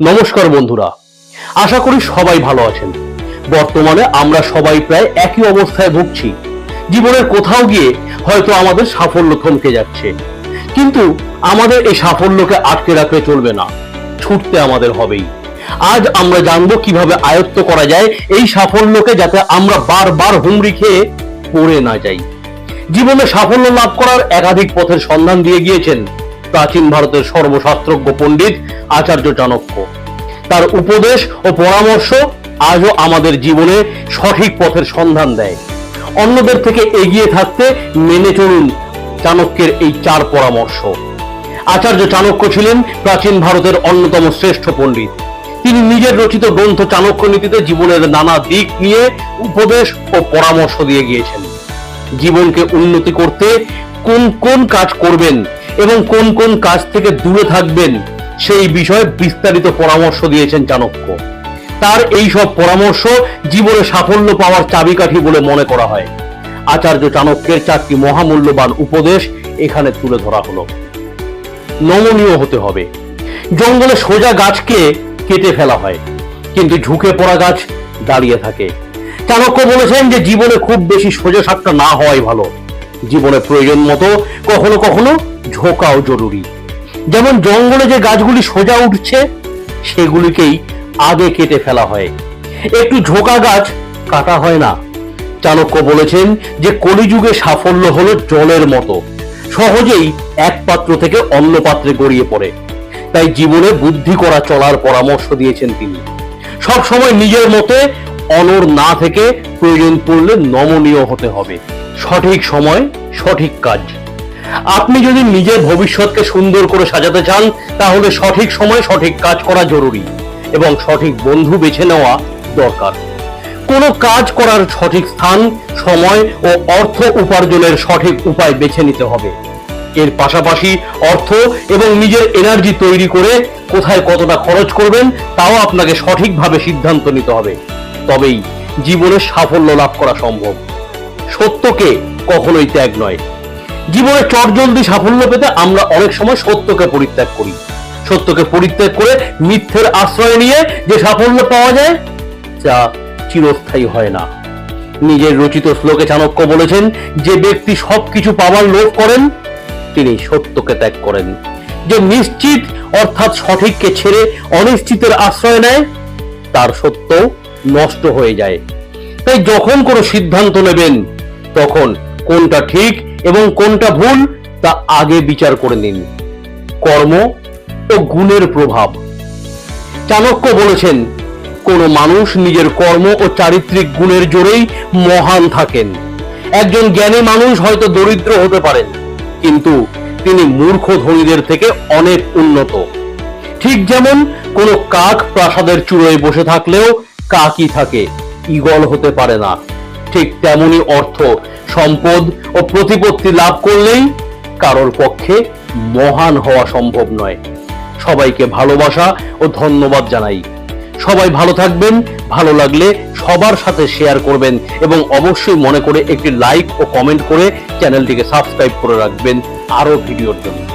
নমস্কার বন্ধুরা, আশা করি সবাই ভালো আছেন। বর্তমানে আমরা সবাই প্রায় একই অবস্থায় ভুগছি। জীবনের কোথাও গিয়ে হয়তো আমাদের সাফল্য থমকে যাচ্ছে। কিন্তু আমাদের এই সাফল্যকে আটকে রাখলে চলবে না, ছুটতে আমাদের হবেই। আজ আমরা জানব কীভাবে আয়ত্ত করা যায় এই সাফল্যকে যাতে আমরা বারবার হুমড়ি খেয়ে পড়ে না যাই। জীবনে সাফল্য লাভ করার একাধিক পথের সন্ধান দিয়ে গিয়েছেন প্রাচীন ভারতের সর্বশাস্ত্রজ্ঞ পণ্ডিত আচার্য চাণক্য। তার উপদেশ ও পরামর্শ আজও আমাদের জীবনে সঠিক পথের সন্ধান দেয়। অন্যদের থেকে এগিয়ে থাকতে মেনে চলুন চাণক্যের এই চার পরামর্শ। আচার্য চাণক্য ছিলেন প্রাচীন ভারতের অন্যতম শ্রেষ্ঠ পণ্ডিত। তিনি নিজের রচিত গ্রন্থ চাণক্য নীতিতে জীবনের নানা দিক নিয়ে উপদেশ ও পরামর্শ দিয়ে গিয়েছেন। জীবনকে উন্নতি করতে কোন কোন কাজ করবেন এবং কোন কোন কাজ থেকে দূরে থাকবেন, সেই বিষয়ে বিস্তারিত পরামর্শ দিয়েছেন চাণক্য। তার এই সব পরামর্শ জীবনে সাফল্য পাওয়ার চাবিকাঠি বলে মনে করা হয়। আচার্য চাণক্যের চারটি মহামূল্যবান উপদেশ এখানে তুলে ধরা হলো। নমনীয় হতে হবে। জঙ্গলে সোজা গাছকে কেটে ফেলা হয়, কিন্তু ঝুঁকে পড়া গাছ দাঁড়িয়ে থাকে। চাণক্য বলেছেন যে জীবনে খুব বেশি সোজা সাপটা না হওয়াই ভালো। জীবনে প্রয়োজন মতো কখনো কখনো ঝোঁকাও জরুরি। যেমন জঙ্গলে যে গাছগুলি সোজা উঠছে, সেগুলিকেই আগে কেটে ফেলা হয়। একটু ঝোঁকা গাছ কাটা হয় না। চাণক্য বলেছেন যে কলিযুগে সাফল্য হলো জলের মতো। সহজেই এক পাত্র থেকে অন্য পাত্রে গড়িয়ে পড়ে। তাই জীবনে বুদ্ধি করা চলার পরামর্শ দিয়েছেন তিনি। সব সময় নিজের মতে অনর না থেকে প্রয়োজন পড়লে নমনীয় হতে হবে। সঠিক সময় সঠিক কাজ। আপনি যদি নিজের ভবিষ্যৎকে সুন্দর করে সাজাতে চান, তাহলে সঠিক সময় সঠিক কাজ করা জরুরি এবং সঠিক বন্ধু বেছে নেওয়া দরকার। কোনো কাজ করার সঠিক স্থান, সময় ও অর্থ উপার্জনের সঠিক উপায় বেছে নিতে হবে। এর পাশাপাশি অর্থ এবং নিজের এনার্জি তৈরি করে কোথায় কতটা খরচ করবেন, তাও আপনাকে সঠিকভাবে সিদ্ধান্ত নিতে হবে। তবেই জীবনে সাফল্য লাভ করা সম্ভব। সত্যকে কখনোই ত্যাগ নয়। জীবনে চটজলদি সাফল্য পেতে আমরা অনেক সময় সত্যকে পরিত্যাগ করি। সত্যকে পরিত্যাগ করে মিথ্যের আশ্রয় নিয়ে যে সাফল্য পাওয়া যায়, যা চিরস্থায়ী হয় না। নিজের রচিত শ্লোকে চাণক্য বলেছেন, যে ব্যক্তি সবকিছু পাওয়ার লোভ করেন, তিনি সত্যকে ত্যাগ করেন। যে নিশ্চিত অর্থাৎ সঠিককে ছেড়ে অনিশ্চিতের আশ্রয় নেয়, তার সত্য নষ্ট হয়ে যায়। তাই যখন কোনো সিদ্ধান্ত নেবেন, তখন কোনটা ঠিক এবং কোনটা ভুল তা আগে বিচার করে নিন। কর্ম ও গুণের প্রভাব। চাণক্য বলেছেন, কোন মানুষ নিজের কর্ম ও চারিত্রিক গুণের জোরেই মহান থাকেন। একজন জ্ঞানী মানুষ হয়তো দরিদ্র হতে পারেন, কিন্তু তিনি মূর্খ ধনীদের থেকে অনেক উন্নত। ঠিক যেমন কোনো কাক প্রাসাদের চূড়োয় বসে থাকলেও কাকই থাকে, ঈগল হতে পারে না। ঠিক তেমনি অর্থ, সম্পদ ও প্রতিপত্তি লাভ করলেই কারোর পক্ষে মহান হওয়া সম্ভব নয়। সবাইকে ভালোবাসা ও ধন্যবাদ জানাই। সবাই ভালো থাকবেন, ভালো লাগলে সবার সাথে শেয়ার করবেন এবং অবশ্যই মনে করে একটি লাইক ও কমেন্ট করে চ্যানেলটিকে সাবস্ক্রাইব করে রাখবেন আরও ভিডিওর জন্য।